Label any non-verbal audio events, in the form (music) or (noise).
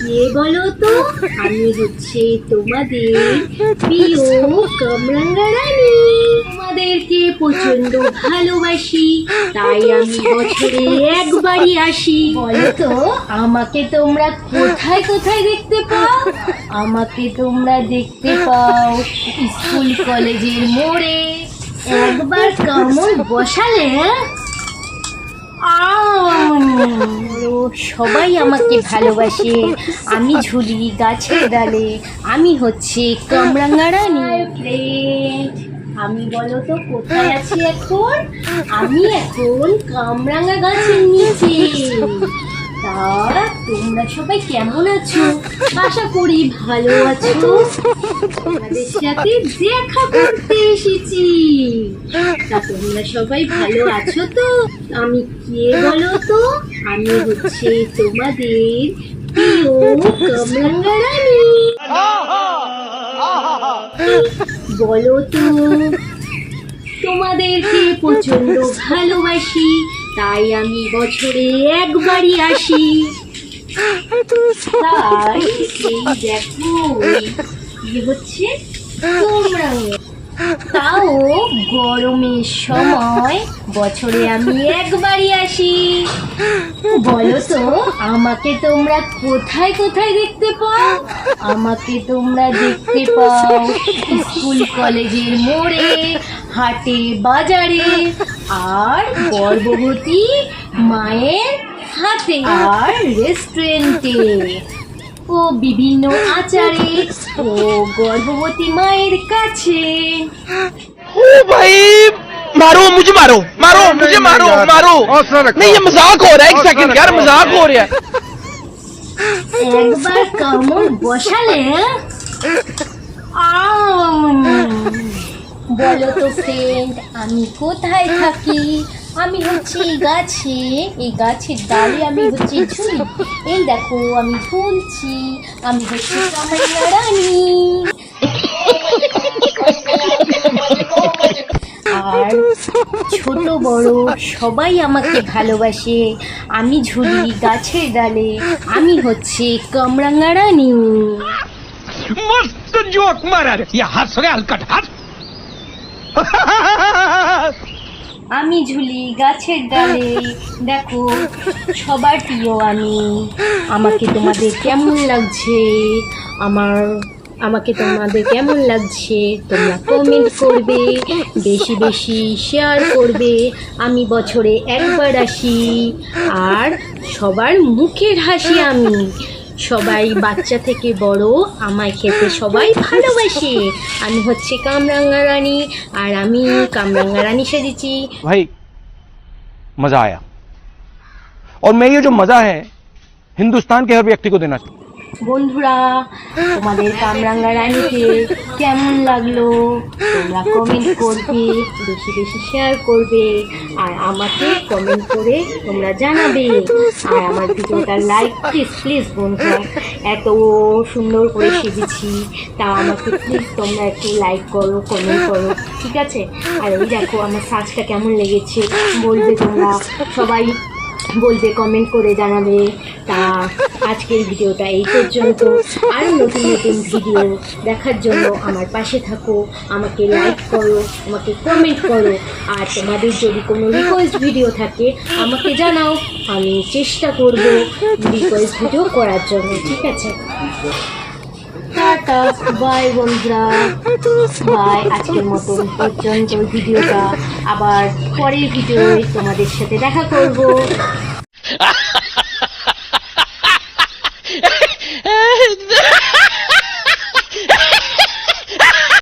কে বলো তো আমি হচ্ছে তোমাদের প্রিয় কামরাঙ্গা রানী তোমাদেরকে প্রচণ্ড ভালোবাসি তাই আমি বছরে একবারই আসি। বলো তো আমাকে তোমরা কোথায় কোথায় দেখতে পাও? আমাকে তোমরা দেখতে পাও স্কুল কলেজের মোড়ে। একবার কামড় বসালে আও, সবাই আমাকে ভালোবাসে। আমি ঝুলি গাছের ডালে। আমি হচ্ছে কামরাঙ্গা রানী ফ্রেন্ড আমি বলো তো, কোথায় আছি এখন? আমি এখন কামরাঙ্গা গাছের নিচে। তা, তোমরা সবাই কেমন আছো? আশা করি ভালো আছো। তোমাদের সাথে দেখা করতে এসেছি। তা তোমরা সবাই ভালো আছো তো? আমি কে বলো তো? আমি হচ্ছে তোমাদের প্রিয় কমলাঙ্গা রানী বলো তো তোমাদেরকে প্রচণ্ড ভালোবাসি তাই আমি বছরে একবারই আসি। তাই এই দেখো এই ইয়ে হচ্ছে তাও গরমের সময় বছরে আমি একবারই আসি। বলো তো, আমাকে তোমরা কোথায় কোথায় দেখতে পাও? আমাকে তোমরা দেখতে পাও স্কুল, কলেজের মোড়ে, হাটে, বাজারে, আর গর্ভবতী মায়ের হাতে, আর রেস্টুরেন্টে ও বিভিন্ন আচারে ও গর্ভবতী মায়ের কাছে ओ भाई मारो मुझे मारो मारो मुझे मारो यार, मारो हौसला रखो। नहीं ये मजाक हो रहा है एक सेकंड यार मजाक हो रहा है একবার কামড় বসালে আম। বলো তো ফ্রেন্ড আমি কোথায় থাকি আমি হচ্ছে এই গাছে, এই গাছের ডালে আমি হচ্ছে ঝুলি। এই দেখো, আমি ঝুলছি, আমি হচ্ছে রানী। আর ছোট বড় সবাই আমাকে ভালোবাসে। আমি ঝুলি গাছের ডালে, আমি হচ্ছে কামরাঙ্গা রানী। মস্ত জোক মারার, ইয়া হাস হালকাট হাস (laughs) আমি ঝুলি গাছের ডালে। দেখো, সবার প্রিয় আমি। আমাকে তোমাদের কেমন লাগছে? আমার, আমাকে তোমাদের কেমন লাগছে? তোমরা কমেন্ট করবে, বেশি বেশি শেয়ার করবে। আমি বছরে একবার আসি। আর সবার মুখের হাসি আমি। সবাই বাচ্চা থেকে বড় আমায় খেতে সবাই ভালোবাসে আমি হচ্ছে কামরাঙ্গা রানী আর আমি কামরাঙ্গা রানী সেজেছি भाई मजा आया और मैं ये जो मजा है हिंदुस्तान के हर व्यक्ति को देना चाहता हूं। বন্ধুরা, তোমাদের কামরাঙ্গা রানীকে কেমন লাগল? তোমরা কমেন্ট করবে, বেশি বেশি শেয়ার করবে, আর আমাকে কমেন্ট করে তোমরা জানাবে। আর আমার ভিডিওটা লাইক প্লিজ প্লিজ বন্ধুরা, এত সুন্দর করে সেজেছি। তা আমাকে প্লিজ তোমরা একটু লাইক করো কমেন্ট করো, ঠিক আছে? আর এই দেখো, আমার সাজটা কেমন লেগেছে, বলবে তোমরা সবাই। বলবে কমেন্ট করে জানাবে। তা আজকের ভিডিওটা এই পর্যন্ত। আরও নতুন নতুন ভিডিও দেখার জন্য আমার পাশে থাকো, আমাকে লাইক করো, আমাকে কমেন্ট করো। আর তোমাদের যদি কোনো রিকোয়েস্ট ভিডিও থাকে, আমাকে জানাও। আমি চেষ্টা করব রিকোয়েস্ট ভিডিও করার জন্য, ঠিক আছে? টাটা বাই বন্ধুরা। বাই আজকের মতন পর্যন্ত ভিডিওটা আবার পরের ভিডিওয় তোমাদের সাথে দেখা করব।